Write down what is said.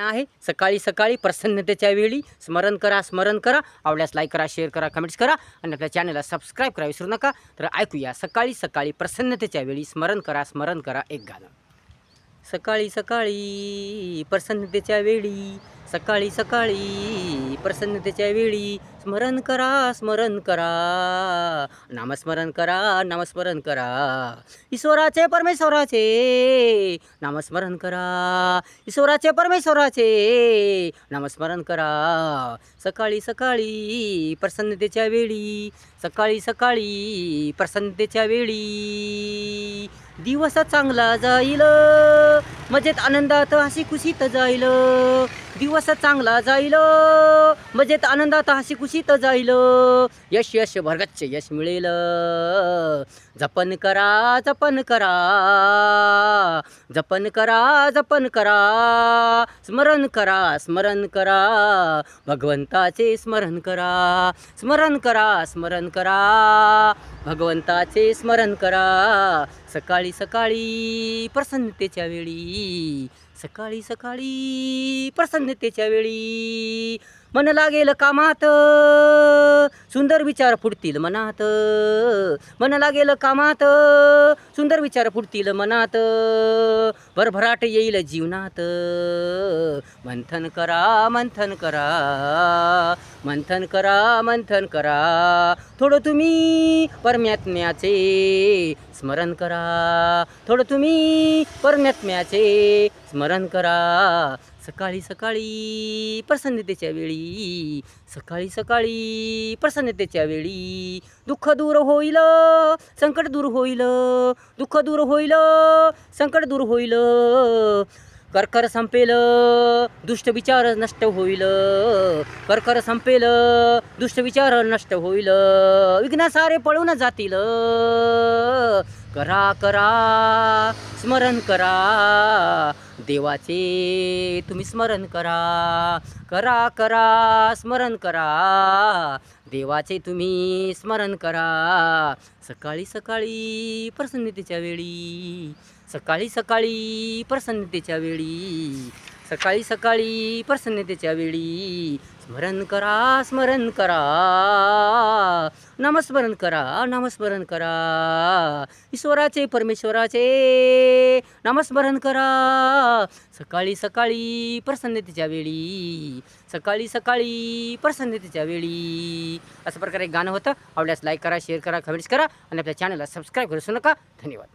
गाणं आहे. सकाळी सकाळी प्रसन्नतेच्या वेळी स्मरण करा स्मरण करा. आवडल्यास लाईक करा शेअर करा कमेंट्स करा आणि आपल्या चॅनलला सबस्क्राईब करा विसरू नका. तर ऐकूया. सकाळी सकाळी प्रसन्नतेच्या वेळी स्मरण करा स्मरण करा एक गाणं. सकाळी सकाळी प्रसन्नतेच्या वेळी सकाळी सकाळी प्रसन्नतेच्या वेळी स्मरण करा स्मरण करा. नामस्मरण करा नामस्मरण करा. ईश्वराचे परमेश्वराचे नामस्मरण करा. ईश्वराचे परमेश्वराचे नामस्मरण करा. सकाळी सकाळी प्रसन्नतेच्या वेळी सकाळी सकाळी प्रसन्नतेच्या वेळी दिवस चांगला जाईल. मजेत आनंदात हसी खुशीत जाईल. दिवस चांगला जाईल. मजेत आनंदात हसी खुशीत जाईल. यश यश भरगच्च यश मिळेल. जपन करा जपन करा. जपन करा जपन करा. स्मरण करा स्मरण करा. भगवंताचे स्मरण करा. स्मरण करा स्मरण करा. भगवंताचे स्मरण करा. सकाळी सकाळी प्रसन्नतेच्या वेळी सकाळी सकाळी प्रसन्नतेच्या वेळी. मन लागेल कामात सुंदर विचार फुटतील मनात. मन लागेल कामात सुंदर विचार फुटतील मनात. भरभराट येईल जीवनात. मंथन करा मंथन करा मंथन करा मंथन करा. थोडं तुम्ही परमात्म्याचे स्मरण करा. थोडं तुम्ही परमात्म्याचे स्मरण करा. सकाळी सकाळी प्रसन्नतेच्या वेळी सकाळी सकाळी प्रसन्नतेच्या वेळी दुःख दूर होईल संकट दूर होईल दुःख दूर होईल संकट दूर होईल. करकर संपेल दुष्ट विचार नष्ट होईल. करकर संपेल दुष्ट विचार नष्ट होईल. विघ्न सारे पळून जातील. करा करा स्मरण करा. देवाचे तुम्ही स्मरण करा. करा करा स्मरण करा. देवाचे तुम्ही स्मरण करा. सकाळी सकाळी प्रसन्नतेच्या वेळी. सकाळी सकाळी प्रसन्नतेच्या वेळी. सकाळी सकाळी प्रसन्नतेच्या वेळी स्मरण करा स्मरण करा. नामस्मरण करा नामस्मरण करा. ईश्वराचे परमेश्वराचे नामस्मरण करा. सकाळी सकाळी प्रसन्नतेच्या वेळी सकाळी सकाळी प्रसन्नतेच्या वेळी. अशा प्रकारे गाणं होतं. आवडल्यास लाईक करा शेअर करा कमेंट्स करा आणि आपल्या चॅनलला सबस्क्राईब करू नका. धन्यवाद.